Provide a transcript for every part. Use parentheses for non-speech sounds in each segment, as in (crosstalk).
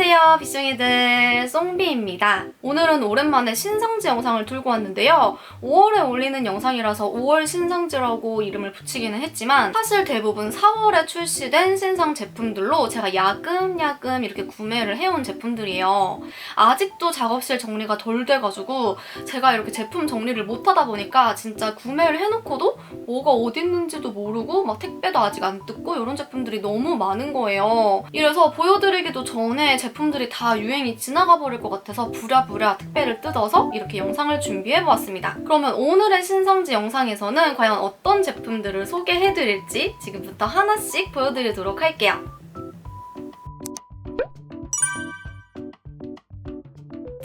안녕하세요 비숑이들. 송비입니다. 오늘은 오랜만에 신상지 영상을 들고 왔는데요. 5월에 올리는 영상이라서 5월 신상지라고 이름을 붙이기는 했지만 사실 대부분 4월에 출시된 신상 제품들로 제가 야금야금 이렇게 구매를 해온 제품들이에요. 아직도 작업실 정리가 덜 돼가지고 제가 이렇게 제품 정리를 못하다 보니까 진짜 구매를 해놓고도 뭐가 어디 있는지도 모르고 막 택배도 아직 안 뜯고 이런 제품들이 너무 많은 거예요. 이래서 보여드리기도 전에 제 품들이 다 유행이 지나가 버릴 것 같아서 부랴부랴 택배를 뜯어서 이렇게 영상을 준비해보았습니다. 그러면 오늘의 신상지 영상에서는 과연 어떤 제품들을 소개해드릴지 지금부터 하나씩 보여드리도록 할게요.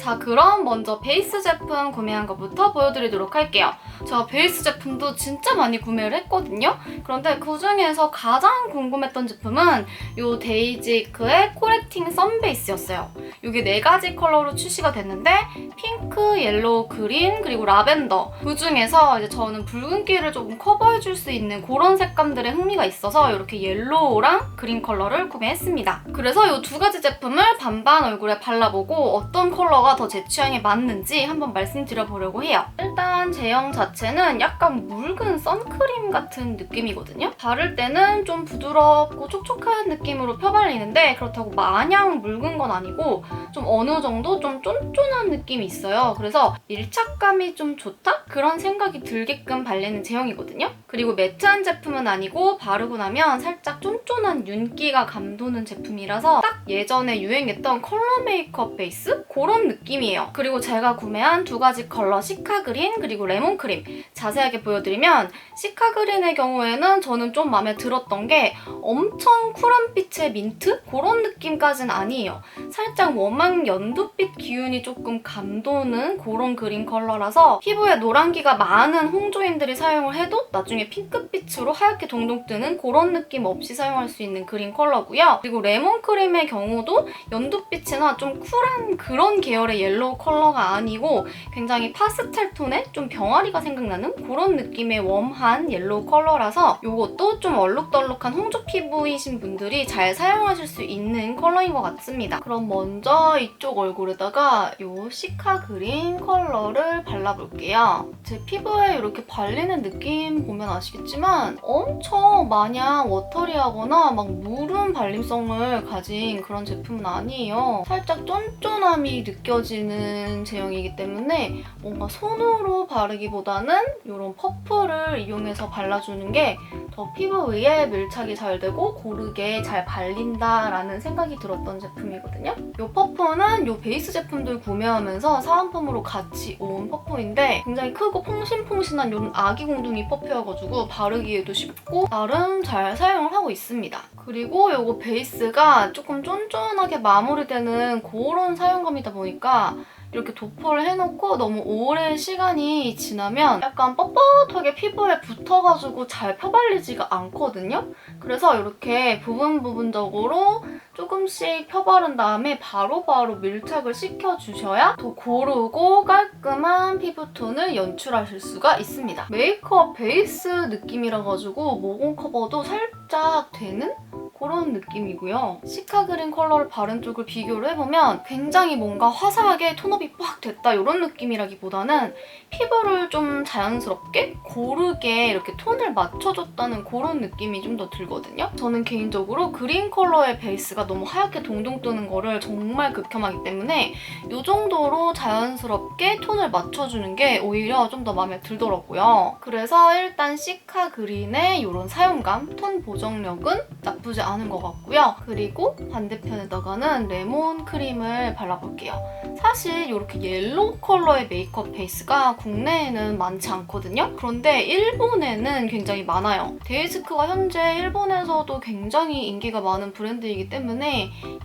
자 그럼 먼저 베이스 제품 구매한 것부터 보여드리도록 할게요. 제가 베이스 제품도 진짜 많이 구매를 했거든요. 그런데 그 중에서 가장 궁금했던 제품은 이 데이지크의 코렉팅 선 베이스였어요. 이게 네 가지 컬러로 출시가 됐는데 핑크, 옐로우, 그린 그리고 라벤더 그 중에서 이제 저는 붉은기를 조금 커버해줄 수 있는 그런 색감들의 흥미가 있어서 이렇게 옐로우랑 그린 컬러를 구매했습니다. 그래서 이 두 가지 제품을 반반 얼굴에 발라보고 어떤 컬러가 더 제 취향에 맞는지 한번 말씀드려보려고 해요. 일단 제형 자체 는 약간 묽은 선크림 같은 느낌이거든요. 바를 때는 좀 부드럽고 촉촉한 느낌으로 펴발리는데 그렇다고 마냥 묽은 건 아니고 좀 어느 정도 좀 쫀쫀한 느낌이 있어요. 그래서 밀착감이 좀 좋다? 그런 생각이 들게끔 발리는 제형이거든요. 그리고 매트한 제품은 아니고 바르고 나면 살짝 쫀쫀한 윤기가 감도는 제품이라서 딱 예전에 유행했던 컬러 메이크업 베이스? 그런 느낌이에요. 그리고 제가 구매한 두 가지 컬러 시카 그린 그리고 레몬 크림 자세하게 보여드리면 시카 그린의 경우에는 저는 좀 마음에 들었던 게 엄청 쿨한 빛의 민트? 그런 느낌까진 아니에요. 살짝 웜한 연두빛 기운이 조금 감도는 그런 그린 컬러라서 피부에 노란기가 많은 홍조인들이 사용을 해도 나중에 핑크빛으로 하얗게 동동 뜨는 그런 느낌 없이 사용할 수 있는 그린 컬러고요. 그리고 레몬 크림의 경우도 연두빛이나 좀 쿨한 그런 계열의 옐로우 컬러가 아니고 굉장히 파스텔 톤의 좀 병아리가 생 각나는 그런 느낌의 웜한 옐로우 컬러라서 이것도 좀 얼룩덜룩한 홍조 피부이신 분들이 잘 사용하실 수 있는 컬러인 것 같습니다. 그럼 먼저 이쪽 얼굴에다가 이 시카 그린 컬러를 발라볼게요. 제 피부에 이렇게 발리는 느낌 보면 아시겠지만 엄청 마냥 워터리하거나 막 무른 발림성을 가진 그런 제품은 아니에요. 살짝 쫀쫀함이 느껴지는 제형이기 때문에 뭔가 손으로 바르기보다 는 이런 퍼프를 이용해서 발라주는 게 더 피부 위에 밀착이 잘 되고 고르게 잘 발린다라는 생각이 들었던 제품이거든요. 이 퍼프는 이 베이스 제품들 구매하면서 사은품으로 같이 온 퍼프인데 굉장히 크고 퐁신퐁신한 이런 아기 공둥이 퍼프여가지고 바르기에도 쉽고 나름 잘 사용을 하고 있습니다. 그리고 이거 베이스가 조금 쫀쫀하게 마무리되는 그런 사용감이다 보니까 이렇게 도포를 해놓고 너무 오랜 시간이 지나면 약간 뻣뻣하게 피부에 붙어가지고 잘 펴발리지가 않거든요. 그래서 이렇게 부분 부분적으로 조금씩 펴바른 다음에 바로 바로 밀착을 시켜주셔야 더 고르고 깔끔한 피부톤을 연출하실 수가 있습니다. 메이크업 베이스 느낌이라 가지고 모공 커버도 살짝 되는 그런 느낌이고요. 시카 그린 컬러를 바른 쪽을 비교를 해보면 굉장히 뭔가 화사하게 톤업이 빡 됐다 이런 느낌이라기보다는 피부를 좀 자연스럽게 고르게 이렇게 톤을 맞춰줬다는 그런 느낌이 좀 더 들거든요. 저는 개인적으로 그린 컬러의 베이스가 너무 하얗게 동동 뜨는 거를 정말 극혐하기 때문에 이 정도로 자연스럽게 톤을 맞춰주는 게 오히려 좀 더 마음에 들더라고요. 그래서 일단 시카 그린의 이런 사용감, 톤 보정력은 나쁘지 않은 것 같고요. 그리고 반대편에다가는 레몬 크림을 발라볼게요. 사실 이렇게 옐로우 컬러의 메이크업 베이스가 국내에는 많지 않거든요. 그런데 일본에는 굉장히 많아요. 데이즈크가 현재 일본에서도 굉장히 인기가 많은 브랜드이기 때문에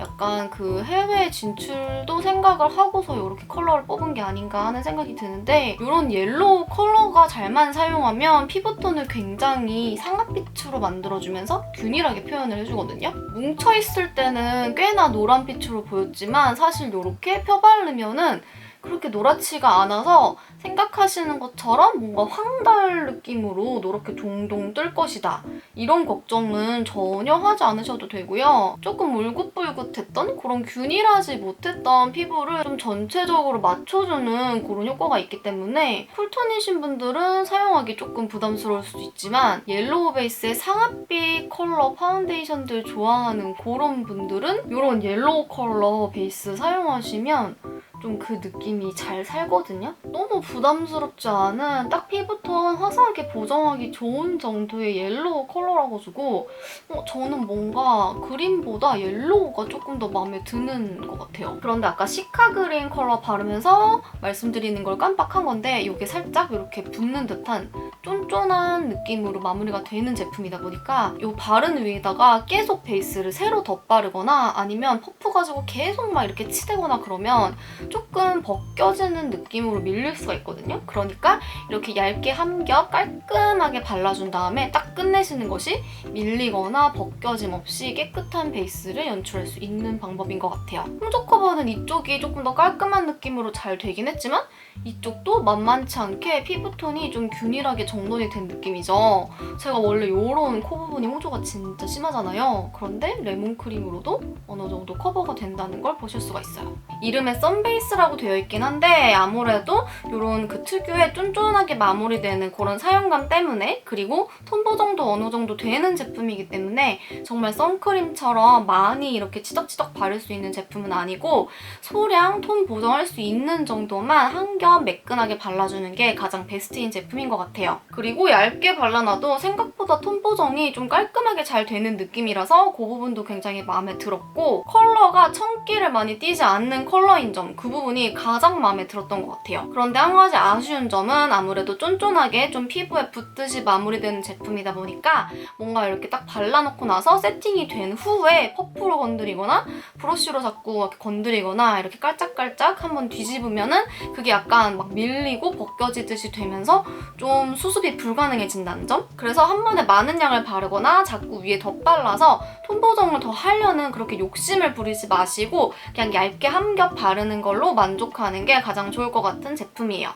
약간 그 해외 진출도 생각을 하고서 이렇게 컬러를 뽑은 게 아닌가 하는 생각이 드는데 이런 옐로우 컬러가 잘만 사용하면 피부톤을 굉장히 상아빛으로 만들어주면서 균일하게 표현을 해주거든요. 뭉쳐있을 때는 꽤나 노란빛으로 보였지만 사실 이렇게 펴바르면은 그렇게 노랗지가 않아서 생각하시는 것처럼 뭔가 황달 느낌으로 노랗게 동동 뜰 것이다. 이런 걱정은 전혀 하지 않으셔도 되고요. 조금 울긋불긋했던 그런 균일하지 못했던 피부를 좀 전체적으로 맞춰주는 그런 효과가 있기 때문에 쿨톤이신 분들은 사용하기 조금 부담스러울 수도 있지만 옐로우 베이스의 상아빛 컬러 파운데이션들 좋아하는 그런 분들은 이런 옐로우 컬러 베이스 사용하시면 좀 그 느낌이 잘 살거든요. 너무 부담스럽지 않은 딱 피부톤 화사하게 보정하기 좋은 정도의 옐로우 컬러라 가지고 어, 저는 뭔가 그린보다 옐로우가 조금 더 마음에 드는 것 같아요. 그런데 아까 시카 그린 컬러 바르면서 말씀드리는 걸 깜빡한 건데 이게 살짝 이렇게 붓는 듯한 쫀쫀한 느낌으로 마무리가 되는 제품이다 보니까 이 바른 위에다가 계속 베이스를 새로 덧바르거나 아니면 퍼프 가지고 계속 막 이렇게 치대거나 그러면 조금 벗겨지는 느낌으로 밀릴 수가 있거든요. 그러니까 이렇게 얇게 한 겹 깔끔하게 발라준 다음에 딱 끝내시는 것이 밀리거나 벗겨짐 없이 깨끗한 베이스를 연출할 수 있는 방법인 것 같아요. 홍조 커버는 이쪽이 조금 더 깔끔한 느낌으로 잘 되긴 했지만 이쪽도 만만치 않게 피부톤이 좀 균일하게 정 돈이 된 느낌이죠. 제가 원래 이런 코 부분이 홍조가 진짜 심하잖아요. 그런데 레몬 크림으로도 어느 정도 커버가 된다는 걸 보실 수가 있어요. 이름에 썬베이스라고 되어 있긴 한데 아무래도 이런 그 특유의 쫀쫀하게 마무리되는 그런 사용감 때문에 그리고 톤 보정도 어느 정도 되는 제품이기 때문에 정말 선크림처럼 많이 이렇게 치덕치덕 바를 수 있는 제품은 아니고 소량 톤 보정할 수 있는 정도만 한 겹 매끈하게 발라주는 게 가장 베스트인 제품인 것 같아요. 그리고 얇게 발라놔도 생각보다 톤 보정이 좀 깔끔하게 잘 되는 느낌이라서 그 부분도 굉장히 마음에 들었고 컬러가 청기를 많이 띄지 않는 컬러인 점 그 부분이 가장 마음에 들었던 것 같아요. 그런데 한 가지 아쉬운 점은 아무래도 쫀쫀하게 좀 피부에 붙듯이 마무리되는 제품이다 보니까 뭔가 이렇게 딱 발라놓고 나서 세팅이 된 후에 퍼프로 건드리거나 브러쉬로 자꾸 건드리거나 이렇게 깔짝깔짝 한번 뒤집으면은 그게 약간 막 밀리고 벗겨지듯이 되면서 좀 수 습이 불가능해진다는 점? 그래서 한 번에 많은 양을 바르거나 자꾸 위에 덧발라서 톤 보정을 더 하려는 그렇게 욕심을 부리지 마시고 그냥 얇게 한 겹 바르는 걸로 만족하는 게 가장 좋을 것 같은 제품이에요.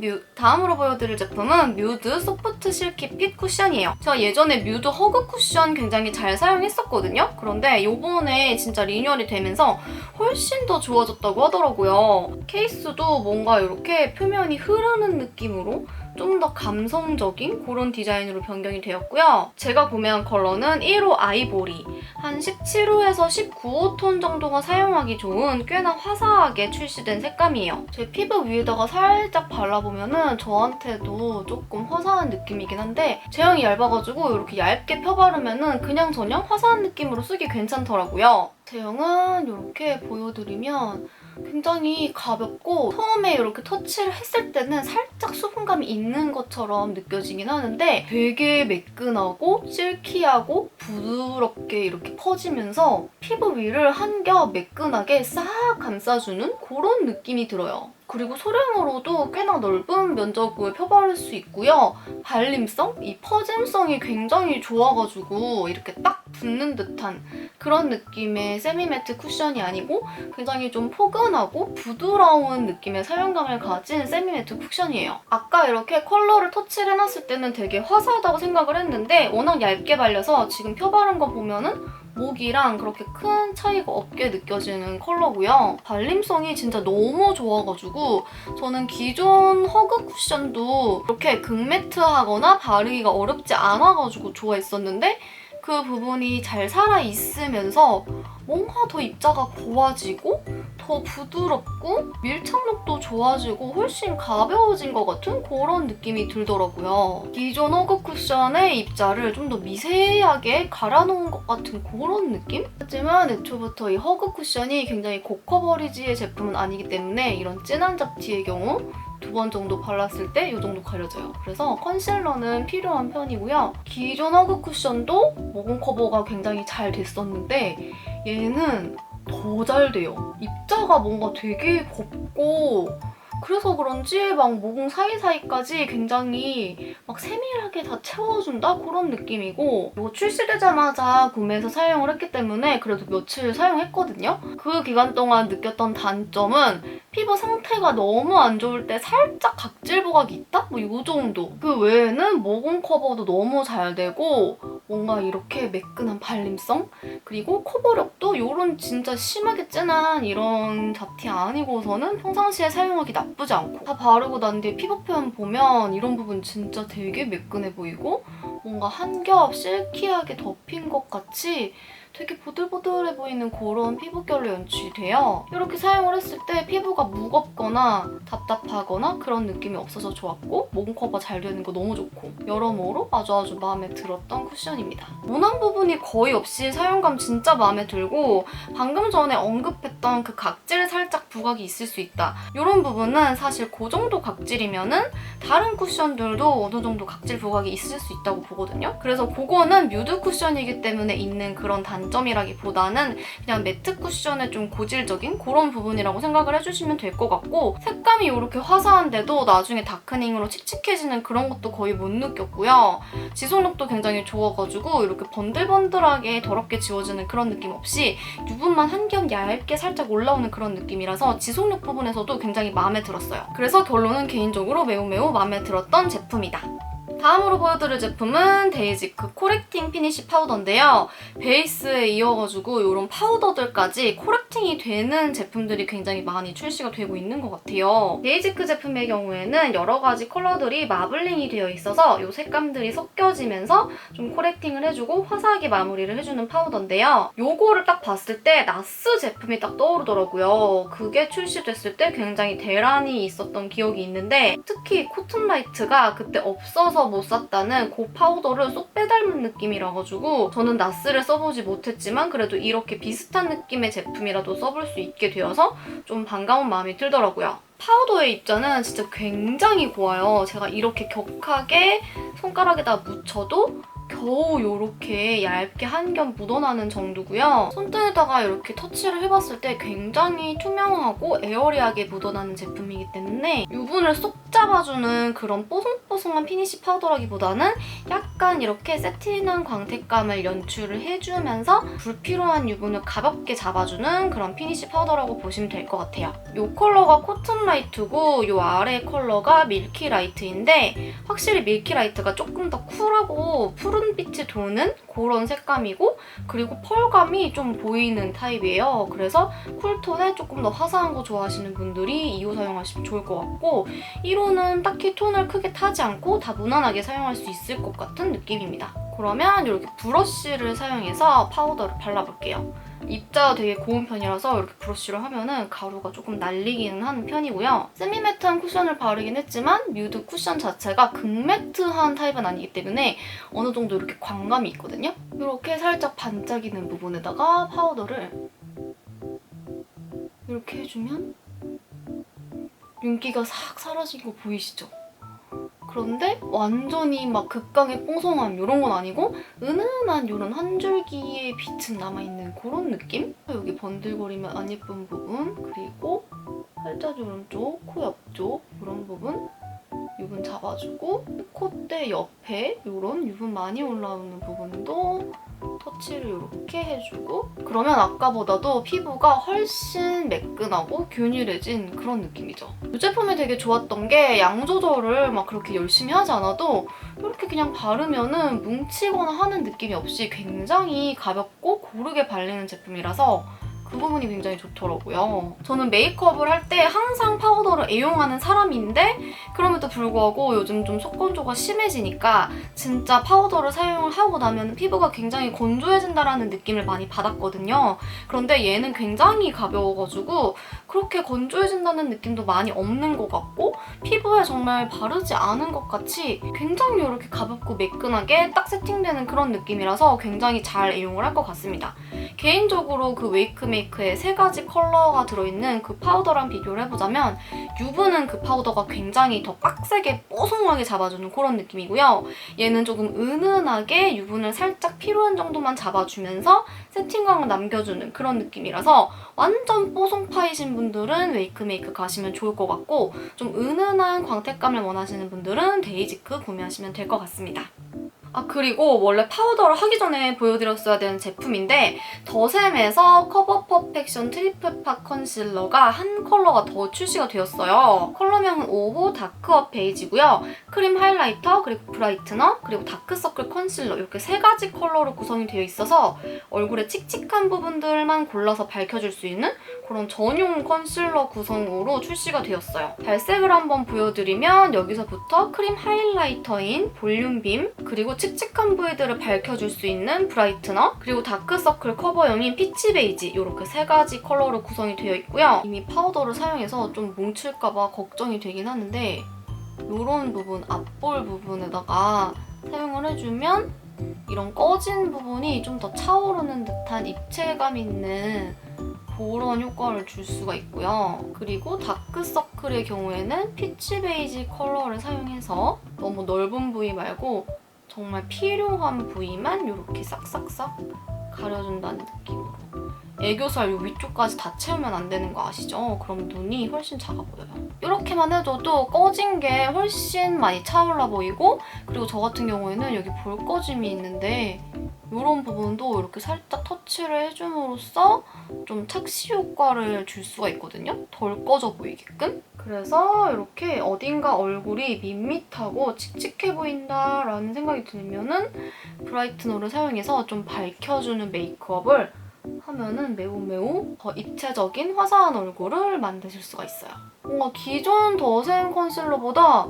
뮤, 다음으로 보여드릴 제품은 뮤드 소프트 실키 핏 쿠션이에요. 제가 예전에 뮤드 허그 쿠션 굉장히 잘 사용했었거든요. 그런데 요번에 진짜 리뉴얼이 되면서 훨씬 더 좋아졌다고 하더라고요. 케이스도 뭔가 이렇게 표면이 흐르는 느낌으로 좀 더 감성적인 그런 디자인으로 변경이 되었고요. 제가 구매한 컬러는 1호 아이보리. 한 17호에서 19호 톤 정도가 사용하기 좋은 꽤나 화사하게 출시된 색감이에요. 제 피부 위에다가 살짝 발라보면은 저한테도 조금 화사한 느낌이긴 한데 제형이 얇아가지고 이렇게 얇게 펴바르면은 그냥 저냥 화사한 느낌으로 쓰기 괜찮더라고요. 제형은 이렇게 보여드리면 굉장히 가볍고 처음에 이렇게 터치를 했을 때는 살짝 수분감이 있는 것처럼 느껴지긴 하는데 되게 매끈하고 실키하고 부드럽게 이렇게 퍼지면서 피부 위를 한겹 매끈하게 싹 감싸주는 그런 느낌이 들어요. 그리고 소량으로도 꽤나 넓은 면적을 펴바를 수 있고요. 발림성? 이 퍼짐성이 굉장히 좋아가지고 이렇게 딱 붙는 듯한 그런 느낌의 세미매트 쿠션이 아니고 굉장히 좀 포근하고 부드러운 느낌의 사용감을 가진 세미매트 쿠션이에요. 아까 이렇게 컬러를 터치를 해놨을 때는 되게 화사하다고 생각을 했는데 워낙 얇게 발려서 지금 펴바른 거 보면은 목이랑 그렇게 큰 차이가 없게 느껴지는 컬러고요. 발림성이 진짜 너무 좋아가지고 저는 기존 허그 쿠션도 이렇게 극매트하거나 바르기가 어렵지 않아가지고 좋아했었는데 그 부분이 잘 살아있으면서 뭔가 더 입자가 고와지고 더 부드럽고 밀착력도 좋아지고 훨씬 가벼워진 것 같은 그런 느낌이 들더라고요. 기존 허그 쿠션의 입자를 좀 더 미세하게 갈아놓은 것 같은 그런 느낌? 하지만 애초부터 이 허그 쿠션이 굉장히 고커버리지의 제품은 아니기 때문에 이런 진한 잡티의 경우 두 번 정도 발랐을 때 이 정도 가려져요. 그래서 컨실러는 필요한 편이고요. 기존 허그 쿠션도 모공 커버가 굉장히 잘 됐었는데 얘는 더 잘 돼요. 입자가 뭔가 되게 곱고 그래서 그런지 막 모공 사이사이까지 굉장히 막 세밀하게 다 채워준다 그런 느낌이고 이거 출시되자마자 구매해서 사용을 했기 때문에 그래도 며칠 사용했거든요. 그 기간 동안 느꼈던 단점은 피부 상태가 너무 안 좋을 때 살짝 각질 부각이 있다? 뭐 이 정도. 그 외에는 모공 커버도 너무 잘 되고 뭔가 이렇게 매끈한 발림성? 그리고 커버력도 이런 진짜 심하게 진한 이런 잡티 아니고서는 평상시에 사용하기 나쁘지 않고 다 바르고 난 뒤에 피부 표현 보면 이런 부분 진짜 되게 매끈해 보이고 뭔가 한 겹 실키하게 덮인 것 같이 되게 보들보들해 보이는 그런 피부결로 연출이 돼요. 이렇게 사용을 했을 때 피부가 무겁거나 답답하거나 그런 느낌이 없어서 좋았고 모공 커버 잘 되는 거 너무 좋고 여러모로 아주 아주 마음에 들었던 쿠션입니다. 모난 부분이 거의 없이 사용감 진짜 마음에 들고 방금 전에 언급했던 그 각질 살짝 부각이 있을 수 있다. 이런 부분은 사실 그 정도 각질이면은 다른 쿠션들도 어느 정도 각질 부각이 있을 수 있다고 보거든요. 그래서 그거는 뮤드 쿠션이기 때문에 있는 그런 단 점이라기보다는 그냥 매트 쿠션의 좀 고질적인 그런 부분이라고 생각을 해주시면 될 것 같고 색감이 이렇게 화사한데도 나중에 다크닝으로 칙칙해지는 그런 것도 거의 못 느꼈고요. 지속력도 굉장히 좋아가지고 이렇게 번들번들하게 더럽게 지워지는 그런 느낌 없이 유분만 한 겹 얇게 살짝 올라오는 그런 느낌이라서 지속력 부분에서도 굉장히 마음에 들었어요. 그래서 결론은 개인적으로 매우 매우 마음에 들었던 제품이다. 다음으로 보여드릴 제품은 데이지크 코렉팅 피니쉬 파우더인데요. 베이스에 이어가지고 이런 파우더들까지 코렉팅이 되는 제품들이 굉장히 많이 출시가 되고 있는 것 같아요. 데이지크 제품의 경우에는 여러 가지 컬러들이 마블링이 되어 있어서 이 색감들이 섞여지면서 좀 코렉팅을 해주고 화사하게 마무리를 해주는 파우더인데요. 요거를 딱 봤을 때 나스 제품이 딱 떠오르더라고요. 그게 출시됐을 때 굉장히 대란이 있었던 기억이 있는데 특히 코튼 라이트가 그때 없어서 못 샀다는 그 파우더를 쏙 빼닮은 느낌이라 가지고 저는 나스를 써보지 못했지만 그래도 이렇게 비슷한 느낌의 제품이라도 써볼 수 있게 되어서 좀 반가운 마음이 들더라고요. 파우더의 입자는 진짜 굉장히 고와요. 제가 이렇게 격하게 손가락에다 묻혀도 겨우 이렇게 얇게 한 겹 묻어나는 정도고요. 손등에다가 이렇게 터치를 해봤을 때 굉장히 투명하고 에어리하게 묻어나는 제품이기 때문에 유분을 쏙 잡아주는 그런 뽀송뽀송한 피니쉬 파우더라기보다는 약간 이렇게 세틴한 광택감을 연출을 해주면서 불필요한 유분을 가볍게 잡아주는 그런 피니쉬 파우더라고 보시면 될 것 같아요. 이 컬러가 코튼 라이트고 이 아래 컬러가 밀키 라이트인데 확실히 밀키 라이트가 조금 더 쿨하고 푸 른빛이 도는 그런 색감이고 그리고 펄감이 좀 보이는 타입이에요. 그래서 쿨톤에 조금 더 화사한 거 좋아하시는 분들이 2호 사용하시면 좋을 것 같고 1호는 딱히 톤을 크게 타지 않고 다 무난하게 사용할 수 있을 것 같은 느낌입니다. 그러면 이렇게 브러쉬를 사용해서 파우더를 발라볼게요. 입자가 되게 고운 편이라서 이렇게 브러쉬로 하면은 가루가 조금 날리기는 하는 편이고요. 세미매트한 쿠션을 바르긴 했지만 뮤드 쿠션 자체가 극매트한 타입은 아니기 때문에 어느 정도 이렇게 광감이 있거든요. 이렇게 살짝 반짝이는 부분에다가 파우더를 이렇게 해주면 윤기가 싹 사라진 거 보이시죠? 그런데 완전히 막 극강의 뽕송함 이런 건 아니고 은은한 이런 한 줄기의 빛은 남아있는 그런 느낌? 여기 번들거리면 안 예쁜 부분 그리고 팔자주름 쪽, 코 옆쪽 이런 부분 유분 잡아주고 콧대 옆에 이런 유분 많이 올라오는 부분도 터치를 이렇게 해주고 그러면 아까보다도 피부가 훨씬 매끈하고 균일해진 그런 느낌이죠. 이 제품이 되게 좋았던 게 양 조절을 막 그렇게 열심히 하지 않아도 이렇게 그냥 바르면은 뭉치거나 하는 느낌이 없이 굉장히 가볍고 고르게 발리는 제품이라서 그 부분이 굉장히 좋더라고요. 저는 메이크업을 할 때 항상 파우더를 애용하는 사람인데 그럼에도 불구하고 요즘 좀 속건조가 심해지니까 진짜 파우더를 사용을 하고 나면 피부가 굉장히 건조해진다라는 느낌을 많이 받았거든요. 그런데 얘는 굉장히 가벼워가지고 그렇게 건조해진다는 느낌도 많이 없는 것 같고 피부에 정말 바르지 않은 것 같이 굉장히 이렇게 가볍고 매끈하게 딱 세팅되는 그런 느낌이라서 굉장히 잘 애용을 할 것 같습니다. 개인적으로 그 웨이크메이크에 세 가지 컬러가 들어있는 그 파우더랑 비교를 해보자면 유분은 그 파우더가 굉장히 더 빡세게 뽀송하게 잡아주는 그런 느낌이고요. 얘는 조금 은은하게 유분을 살짝 필요한 정도만 잡아주면서 세팅감을 남겨주는 그런 느낌이라서 완전 뽀송파이신 분들은 웨이크메이크 가시면 좋을 것 같고 좀 은은한 광택감을 원하시는 분들은 데이지크 구매하시면 될 것 같습니다. 아 그리고 원래 파우더를 하기 전에 보여드렸어야 되는 제품인데 더샘에서 커버 퍼펙션 트리플 파 컨실러가 한 컬러가 더 출시가 되었어요. 컬러명은 5호 다크업 베이지고요. 크림 하이라이터, 그리고 브라이트너, 그리고 다크서클 컨실러 이렇게 세 가지 컬러로 구성이 되어 있어서 얼굴에 칙칙한 부분들만 골라서 밝혀줄 수 있는 그런 전용 컨실러 구성으로 출시가 되었어요. 발색을 한번 보여드리면 여기서부터 크림 하이라이터인 볼륨빔 그리고 칙칙한 부위들을 밝혀줄 수 있는 브라이트너 그리고 다크서클 커버용인 피치 베이지 이렇게 세 가지 컬러로 구성이 되어 있고요. 이미 파우더를 사용해서 좀 뭉칠까봐 걱정이 되긴 하는데 이런 부분, 앞볼 부분에다가 사용을 해주면 이런 꺼진 부분이 좀 더 차오르는 듯한 입체감 있는 그런 효과를 줄 수가 있고요. 그리고 다크서클의 경우에는 피치 베이지 컬러를 사용해서 너무 넓은 부위 말고 정말 필요한 부위만 이렇게 싹싹싹 가려준다는 느낌으로. 애교살 요 위쪽까지 다 채우면 안 되는 거 아시죠? 그럼 눈이 훨씬 작아 보여요. 이렇게만 해줘도 꺼진 게 훨씬 많이 차올라 보이고 그리고 저 같은 경우에는 여기 볼 꺼짐이 있는데 이런 부분도 이렇게 살짝 터치를 해줌으로써 좀 착시 효과를 줄 수가 있거든요. 덜 꺼져 보이게끔. 그래서 이렇게 어딘가 얼굴이 밋밋하고 칙칙해 보인다라는 생각이 들면은 브라이트너를 사용해서 좀 밝혀주는 메이크업을 하면은 매우 매우 더 입체적인 화사한 얼굴을 만드실 수가 있어요. 뭔가 기존 더샘 컨실러보다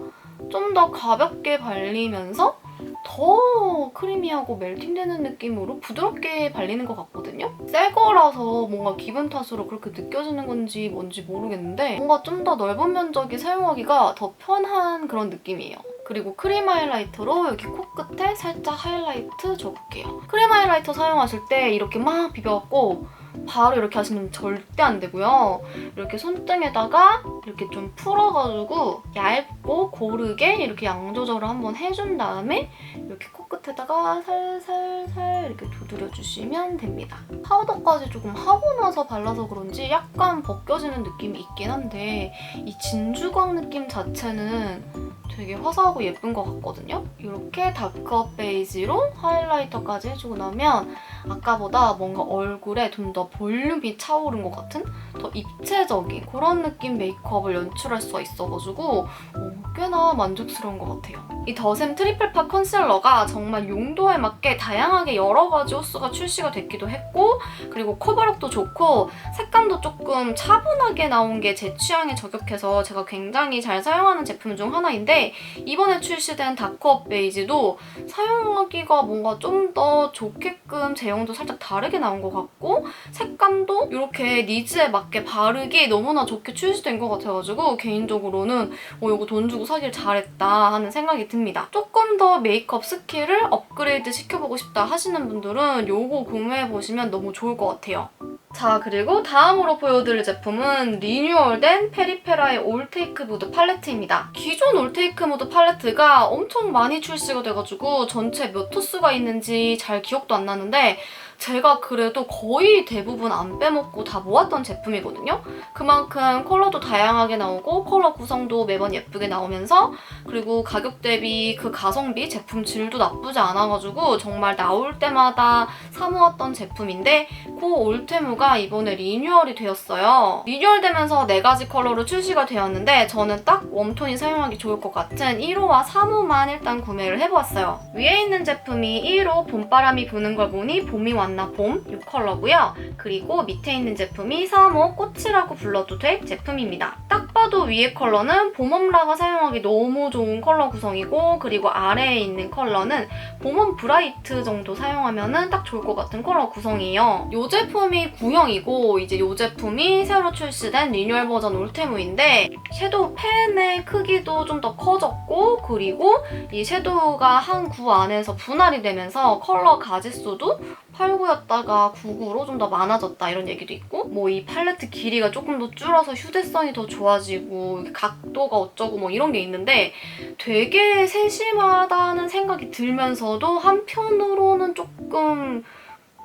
좀 더 가볍게 발리면서 더 크리미하고 멜팅되는 느낌으로 부드럽게 발리는 것 같거든요? 새 거라서 뭔가 기분 탓으로 그렇게 느껴지는 건지 뭔지 모르겠는데 뭔가 좀 더 넓은 면적이 사용하기가 더 편한 그런 느낌이에요. 그리고 크림 하이라이터로 여기 코끝에 살짝 하이라이트 줘볼게요. 크림 하이라이터 사용하실 때 이렇게 막 비벼갖고 바로 이렇게 하시면 절대 안 되고요. 이렇게 손등에다가 이렇게 좀 풀어가지고 얇고 고르게 이렇게 양 조절을 한번 해준 다음에 이렇게 코끝에다가 살살살 이렇게 두드려주시면 됩니다. 파우더까지 조금 하고 나서 발라서 그런지 약간 벗겨지는 느낌이 있긴 한데 이 진주광 느낌 자체는 되게 화사하고 예쁜 것 같거든요. 이렇게 다크업 베이지로 하이라이터까지 해주고 나면 아까보다 뭔가 얼굴에 좀 더 볼륨이 차오른 것 같은 더 입체적인 그런 느낌 메이크업을 연출할 수가 있어가지고 어, 꽤나 만족스러운 것 같아요. 이 더샘 트리플파 컨실러가 정말 용도에 맞게 다양하게 여러 가지 호수가 출시가 됐기도 했고 그리고 커버력도 좋고 색감도 조금 차분하게 나온 게 제 취향에 저격해서 제가 굉장히 잘 사용하는 제품 중 하나인데 이번에 출시된 다크업 베이지도 사용하기가 뭔가 좀 더 좋게끔 제형도 살짝 다르게 나온 것 같고 색감도 이렇게 니즈에 맞게 바르기 너무나 좋게 출시된 것 같아가지고 개인적으로는 어, 이거 돈 주고 사길 잘했다 하는 생각이 듭니다. 조금 더 메이크업 스킬을 업그레이드 시켜보고 싶다 하시는 분들은 이거 구매해보시면 너무 좋을 것 같아요. 자 그리고 다음으로 보여드릴 제품은 리뉴얼된 페리페라의 올테이크 무드 팔레트입니다. 기존 올테이크 무드 팔레트가 엄청 많이 출시가 돼가지고 전체 몇 호수가 있는지 잘 기억도 안 나는데 제가 그래도 거의 대부분 안 빼먹고 다 모았던 제품이거든요. 그만큼 컬러도 다양하게 나오고 컬러 구성도 매번 예쁘게 나오면서 그리고 가격 대비 그 가성비 제품 질도 나쁘지 않아가지고 정말 나올 때마다 사모았던 제품인데 그 올테무가 이번에 리뉴얼이 되었어요. 리뉴얼되면서 네 가지 컬러로 출시가 되었는데 저는 딱 웜톤이 사용하기 좋을 것 같은 1호와 3호만 일단 구매를 해보았어요. 위에 있는 제품이 1호 봄바람이 부는 걸 보니 봄이 왔나 봄 이 컬러고요. 그리고 밑에 있는 제품이 3호 꽃이라고 불러도 될 제품입니다. 딱 봐도 위에 컬러는 봄웜라가 사용하기 너무 좋은 컬러 구성이고 그리고 아래에 있는 컬러는 봄웜 브라이트 정도 사용하면 딱 좋을 것 같은 컬러 구성이에요. 이 제품이 구형이고 이제 이 제품이 새로 출시된 리뉴얼 버전 올테무인데 섀도우 펜의 크기도 좀 더 커졌고 그리고 이 섀도우가 한 구 안에서 분할이 되면서 컬러 가짓수도 8구였다가 99로 좀 더 많아졌다 이런 얘기도 있고 뭐 이 팔레트 길이가 조금 더 줄어서 휴대성이 더 좋아지고 각도가 어쩌고 뭐 이런 게 있는데 되게 세심하다는 생각이 들면서도 한편으로는 조금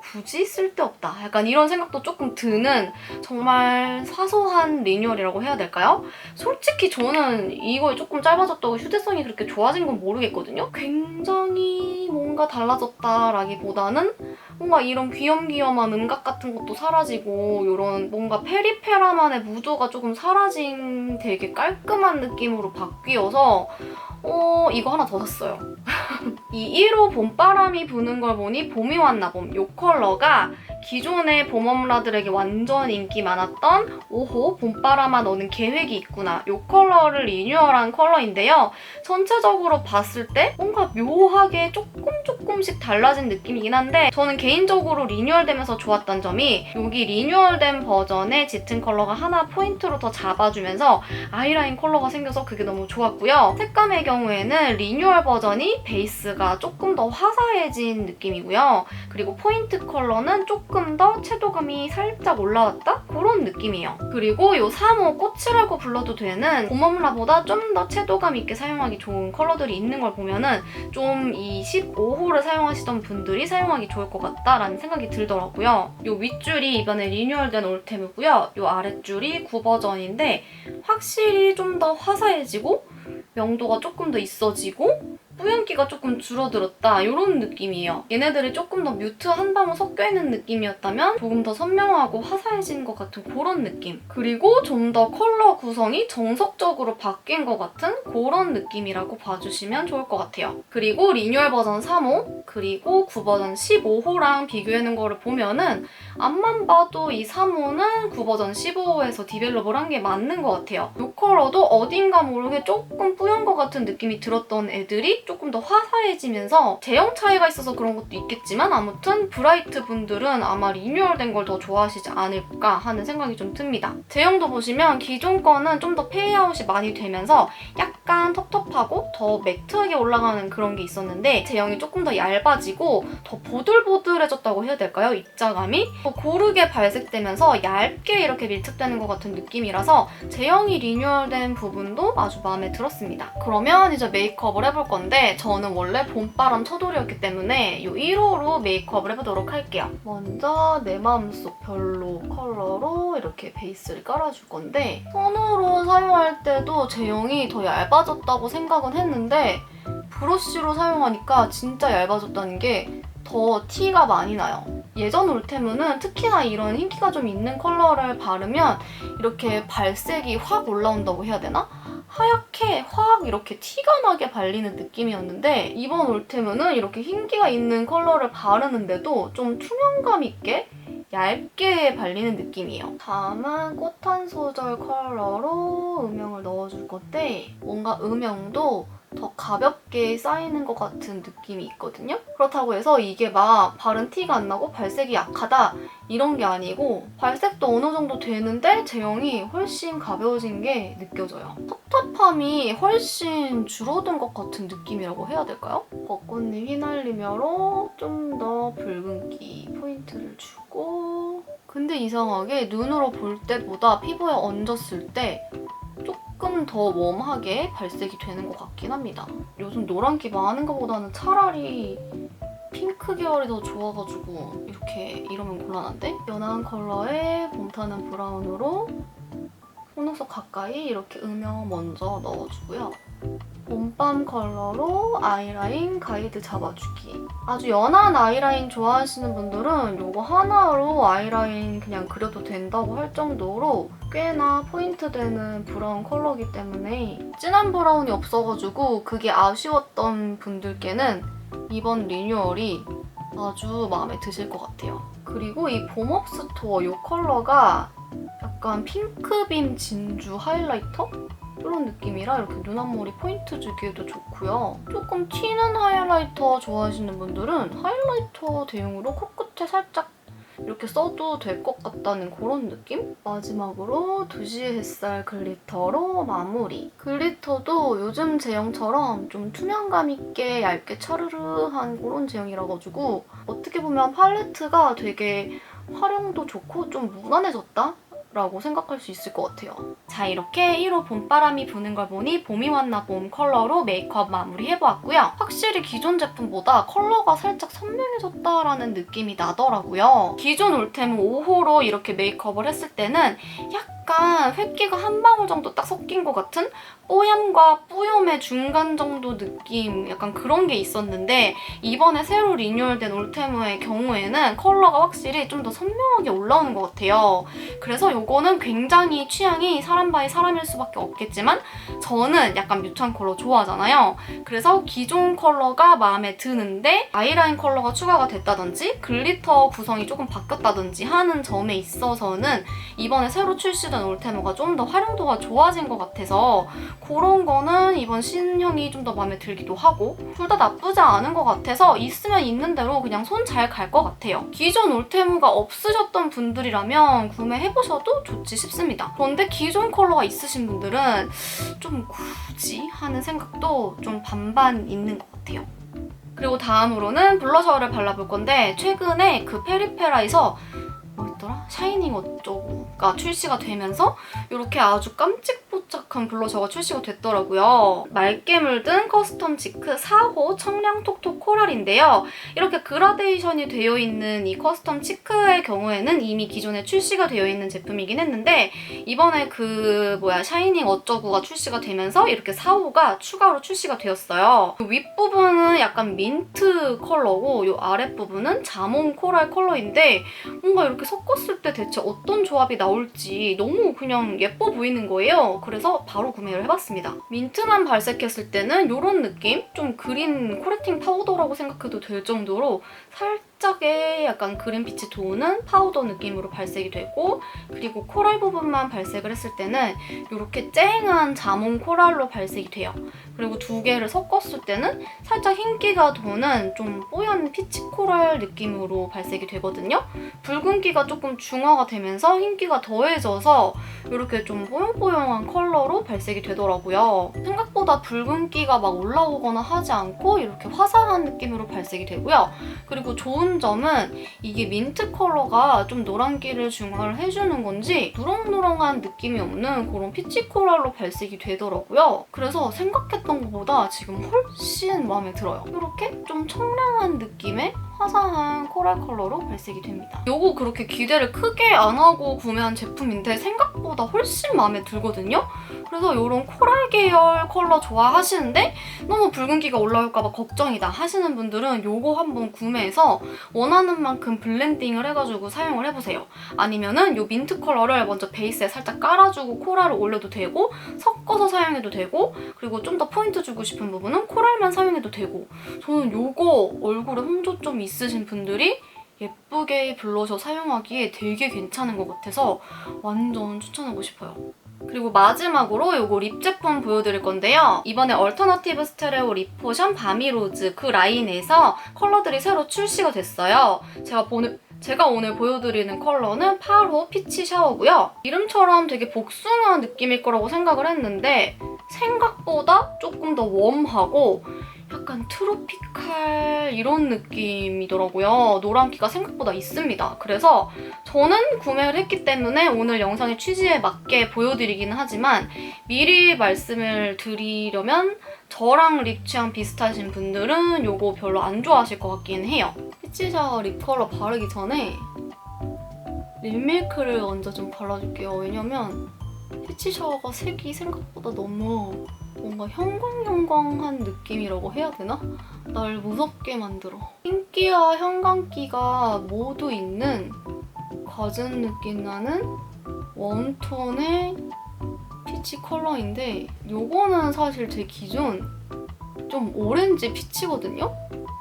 굳이 쓸데없다. 약간 이런 생각도 조금 드는 정말 사소한 리뉴얼이라고 해야 될까요? 솔직히 저는 이거 조금 짧아졌다고 휴대성이 그렇게 좋아진 건 모르겠거든요. 굉장히 뭔가 달라졌다라기보다는 뭔가 이런 귀염귀염한 음각 같은 것도 사라지고 이런 뭔가 페리페라만의 무드가 조금 사라진 되게 깔끔한 느낌으로 바뀌어서 어 이거 하나 더 샀어요. (laughs) 이 1호 봄바람이 부는 걸 보니 봄이 왔나 봄. 요 컬러가 기존의 봄엄라들에게 완전 인기 많았던 5호 봄바람아 너는 계획이 있구나. 요 컬러를 리뉴얼한 컬러인데요. 전체적으로 봤을 때 뭔가 묘하게 조금 조금씩 달라진 느낌이긴 한데 저는 개인적으로 리뉴얼되면서 좋았던 점이 여기 리뉴얼된 버전의 짙은 컬러가 하나 포인트로 더 잡아주면서 아이라인 컬러가 생겨서 그게 너무 좋았고요. 색감의 경우에는 리뉴얼 버전이 베이스가 조금 더 화사해진 느낌이고요. 그리고 포인트 컬러는 조금 더 채도감이 살짝 올라왔다? 그런 느낌이에요. 그리고 이 3호 꽃이라고 불러도 되는 봄엄라보다 좀 더 채도감 있게 사용하기 좋은 컬러들이 있는 걸 보면은 좀 이 15호를 사용하시던 분들이 사용하기 좋을 것 같다라는 생각이 들더라고요. 이 윗줄이 이번에 리뉴얼된 올템이고요. 이 아랫줄이 9버전인데 확실히 좀 더 화사해지고 명도가 조금 더 있어지고 뿌연기가 조금 줄어들었다 이런 느낌이에요. 얘네들이 조금 더 뮤트 한 방울 섞여있는 느낌이었다면 조금 더 선명하고 화사해진 것 같은 그런 느낌. 그리고 좀 더 컬러 구성이 정석적으로 바뀐 것 같은 그런 느낌이라고 봐주시면 좋을 것 같아요. 그리고 리뉴얼 버전 3호 그리고 9버전 15호랑 비교해놓은 거를 보면은 앞만 봐도 이 3호는 9버전 15호에서 디벨롭을 한 게 맞는 것 같아요. 이 컬러도 어딘가 모르게 조금 뿌연 것 같은 느낌이 들었던 애들이 조금 더 화사해지면서 제형 차이가 있어서 그런 것도 있겠지만 아무튼 브라이트 분들은 아마 리뉴얼된 걸 더 좋아하시지 않을까 하는 생각이 좀 듭니다. 제형도 보시면 기존 거는 좀 더 페이아웃이 많이 되면서 약간 텁텁하고 더 매트하게 올라가는 그런 게 있었는데 제형이 조금 더 얇아지고 더 보들보들해졌다고 해야 될까요? 입자감이 더 고르게 발색되면서 얇게 이렇게 밀착되는 것 같은 느낌이라서 제형이 리뉴얼된 부분도 아주 마음에 들었습니다. 그러면 이제 메이크업을 해볼 건데 저는 원래 봄바람 처돌이었기 때문에 이 1호로 메이크업을 해보도록 할게요. 먼저 내 마음속 별로 컬러로 이렇게 베이스를 깔아줄 건데 손으로 사용할 때도 제형이 더 얇아 졌다고 생각은 했는데 브러쉬로 사용하니까 진짜 얇아졌다는 게 더 티가 많이 나요. 예전 올테무는 특히나 이런 흰기가 좀 있는 컬러를 바르면 이렇게 발색이 확 올라온다고 해야 되나? 하얗게 확 이렇게 티가 나게 발리는 느낌이었는데 이번 올테무는 이렇게 흰기가 있는 컬러를 바르는데도 좀 투명감 있게 얇게 발리는 느낌이에요. 다음은 꽃 한 소절 컬러로 음영을 넣어줄 건데 뭔가 음영도 더 가볍게 쌓이는 것 같은 느낌이 있거든요. 그렇다고 해서 이게 막 바른 티가 안 나고 발색이 약하다 이런 게 아니고 발색도 어느 정도 되는데 제형이 훨씬 가벼워진 게 느껴져요. 텁텁함이 훨씬 줄어든 것 같은 느낌이라고 해야 될까요? 벚꽃잎 휘날리며로 좀 더 붉은기 포인트를 주고 근데 이상하게 눈으로 볼 때보다 피부에 얹었을 때 조금 더 웜하게 발색이 되는 것 같긴 합니다. 요즘 노란기 많은 것보다는 차라리 핑크 계열이 더 좋아가지고 이렇게 이러면 곤란한데? 연한 컬러에 봄타는 브라운으로 속눈썹 가까이 이렇게 음영 먼저 넣어주고요. 봄밤 컬러로 아이라인 가이드 잡아주기. 아주 연한 아이라인 좋아하시는 분들은 이거 하나로 아이라인 그냥 그려도 된다고 할 정도로 꽤나 포인트 되는 브라운 컬러이기 때문에 진한 브라운이 없어가지고 그게 아쉬웠던 분들께는 이번 리뉴얼이 아주 마음에 드실 것 같아요. 그리고 이 봄업 스토어 이 컬러가 약간 핑크빔 진주 하이라이터? 이런 느낌이라 이렇게 눈 앞머리 포인트 주기에도 좋고요. 조금 튀는 하이라이터 좋아하시는 분들은 하이라이터 대용으로 코끝에 살짝 이렇게 써도 될 것 같다는 그런 느낌? 마지막으로 2시 햇살 글리터로 마무리. 글리터도 요즘 제형처럼 좀 투명감 있게 얇게 차르르한 그런 제형이라 가지고 어떻게 보면 팔레트가 되게 활용도 좋고 좀 무난해졌다? 라고 생각할 수 있을 것 같아요. 자 이렇게 1호 봄바람이 부는 걸 보니 봄이 왔나 봄 컬러로 메이크업 마무리 해보았고요. 확실히 기존 제품보다 컬러가 살짝 선명해졌다라는 느낌이 나더라고요. 기존 올템은 5호로 이렇게 메이크업을 했을 때는 약간 획기가 한 방울 정도 딱 섞인 것 같은 뽀얀과 뿌염의 중간 정도 느낌 약간 그런 게 있었는데 이번에 새로 리뉴얼된 올테무의 경우에는 컬러가 확실히 좀 더 선명하게 올라오는 것 같아요. 그래서 이거는 굉장히 취향이 사람 바이 사람일 수밖에 없겠지만 저는 약간 뮤트한 컬러 좋아하잖아요. 그래서 기존 컬러가 마음에 드는데 아이라인 컬러가 추가가 됐다든지 글리터 구성이 조금 바뀌었다든지 하는 점에 있어서는 이번에 새로 출시 된 올테무가 좀 더 활용도가 좋아진 것 같아서 그런 거는 이번 신형이 좀 더 마음에 들기도 하고 둘 다 나쁘지 않은 것 같아서 있으면 있는 대로 그냥 손 잘 갈 것 같아요. 기존 올테무가 없으셨던 분들이라면 구매해보셔도 좋지 싶습니다. 그런데 기존 컬러가 있으신 분들은 좀 굳이 하는 생각도 좀 반반 있는 것 같아요. 그리고 다음으로는 블러셔를 발라볼 건데 최근에 그 페리페라에서 뭐였더라? 샤이닝 어쩌고가 출시가 되면서 이렇게 아주 깜찍뽀짝한 블러셔가 출시가 됐더라고요. 맑게 물든 커스텀 치크 4호 청량톡톡 코랄인데요. 이렇게 그라데이션이 되어 있는 이 커스텀 치크의 경우에는 이미 기존에 출시가 되어 있는 제품이긴 했는데 이번에 그 뭐야 샤이닝 어쩌고가 출시가 되면서 이렇게 4호가 추가로 출시가 되었어요. 그 윗부분은 약간 민트 컬러고 이 아랫부분은 자몽 코랄 컬러인데 뭔가 이렇게 섞었을 때 대체 어떤 조합이 나올지 너무 그냥 예뻐 보이는 거예요. 그래서 바로 구매를 해봤습니다. 민트만 발색했을 때는 이런 느낌? 좀 그린 코레팅 파우더라고 생각해도 될 정도로 살짝의 약간 그린빛이 도는 파우더 느낌으로 발색이 되고 그리고 코랄 부분만 발색을 했을 때는 이렇게 쨍한 자몽 코랄로 발색이 돼요. 그리고 두 개를 섞었을 때는 살짝 흰기가 도는 좀 뽀얀 피치 코랄 느낌으로 발색이 되거든요. 붉은기가 조금 중화가 되면서 흰기가 더해져서 이렇게 좀 뽀용뽀용한 컬러로 발색이 되더라고요. 생각보다 붉은기가 막 올라오거나 하지 않고 이렇게 화사한 느낌으로 발색이 되고요. 그리고 좋은 점은 이게 민트 컬러가 좀 노란기를 중화를 해주는 건지 누렁누렁한 느낌이 없는 그런 피치 코랄로 발색이 되더라고요. 그래서 생각했던 것보다 지금 훨씬 마음에 들어요. 이렇게 좀 청량한 느낌의 화사한 코랄 컬러로 발색이 됩니다. 요거 그렇게 기대를 크게 안 하고 구매한 제품인데 생각보다 훨씬 마음에 들거든요. 그래서 이런 코랄 계열 컬러 좋아하시는데 너무 붉은기가 올라올까봐 걱정이다 하시는 분들은 요거 한번 구매해서 원하는 만큼 블렌딩을 해가지고 사용을 해보세요. 아니면은 요 민트 컬러를 먼저 베이스에 살짝 깔아주고 코랄을 올려도 되고 섞어서 사용해도 되고 그리고 좀 더 포인트 주고 싶은 부분은 코랄만 사용해도 되고 저는 요거 얼굴에 홍조 좀 있으신 분들이 예쁘게 블러셔 사용하기에 되게 괜찮은 것 같아서 완전 추천하고 싶어요. 그리고 마지막으로 요거 립 제품 보여드릴 건데요. 이번에 얼터너티브 스테레오 립 포션 바미로즈 그 라인에서 컬러들이 새로 출시가 됐어요. 제가 보는 제가 오늘 보여드리는 컬러는 8호 피치 샤워고요. 이름처럼 되게 복숭아 느낌일 거라고 생각을 했는데 생각보다 조금 더 웜하고 약간 트로피칼 이런 느낌이더라고요. 노란기가 생각보다 있습니다. 그래서 저는 구매를 했기 때문에 오늘 영상의 취지에 맞게 보여드리기는 하지만 미리 말씀을 드리려면 저랑 립 취향 비슷하신 분들은 이거 별로 안 좋아하실 것 같긴 해요. 피치샤워 립 컬러 바르기 전에 립밀크를 먼저 좀 발라줄게요. 왜냐면 피치 샤워가 색이 생각보다 너무 뭔가 형광형광한 느낌이라고 해야 되나? 날 무섭게 만들어. 흰기와 형광기가 모두 있는 가진 느낌 나는 웜톤의 피치 컬러인데 요거는 사실 제 기준 좀 오렌지 피치거든요?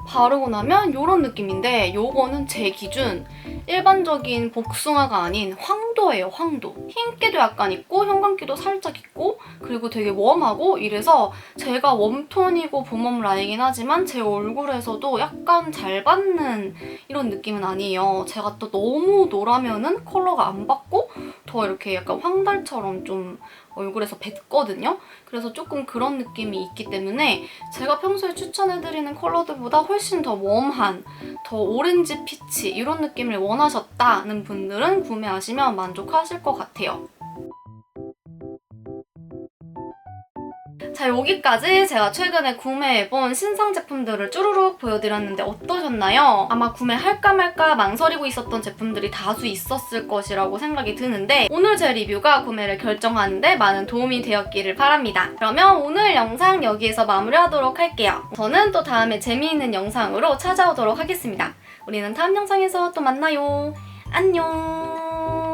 바르고 나면 요런 느낌인데 요거는 제 기준 일반적인 복숭아가 아닌 황도 황도예요, 황도. 흰기도 약간 있고 형광기도 살짝 있고 그리고 되게 웜하고 이래서 제가 웜톤이고 봄웜 라인이긴 하지만 제 얼굴에서도 약간 잘 받는 이런 느낌은 아니에요. 제가 또 너무 노라면은 컬러가 안 받고 더 이렇게 약간 황달처럼 좀 얼굴에서 뱉거든요. 그래서 조금 그런 느낌이 있기 때문에 제가 평소에 추천해드리는 컬러들보다 훨씬 더 웜한, 더 오렌지 피치 이런 느낌을 원하셨다는 분들은 구매하시면 만족하실 것 같아요. 자, 여기까지 제가 최근에 구매해본 신상 제품들을 쭈루룩 보여드렸는데 어떠셨나요? 아마 구매할까 말까 망설이고 있었던 제품들이 다수 있었을 것이라고 생각이 드는데 오늘 제 리뷰가 구매를 결정하는데 많은 도움이 되었기를 바랍니다. 그러면 오늘 영상 여기에서 마무리하도록 할게요. 저는 또 다음에 재미있는 영상으로 찾아오도록 하겠습니다. 우리는 다음 영상에서 또 만나요. 안녕!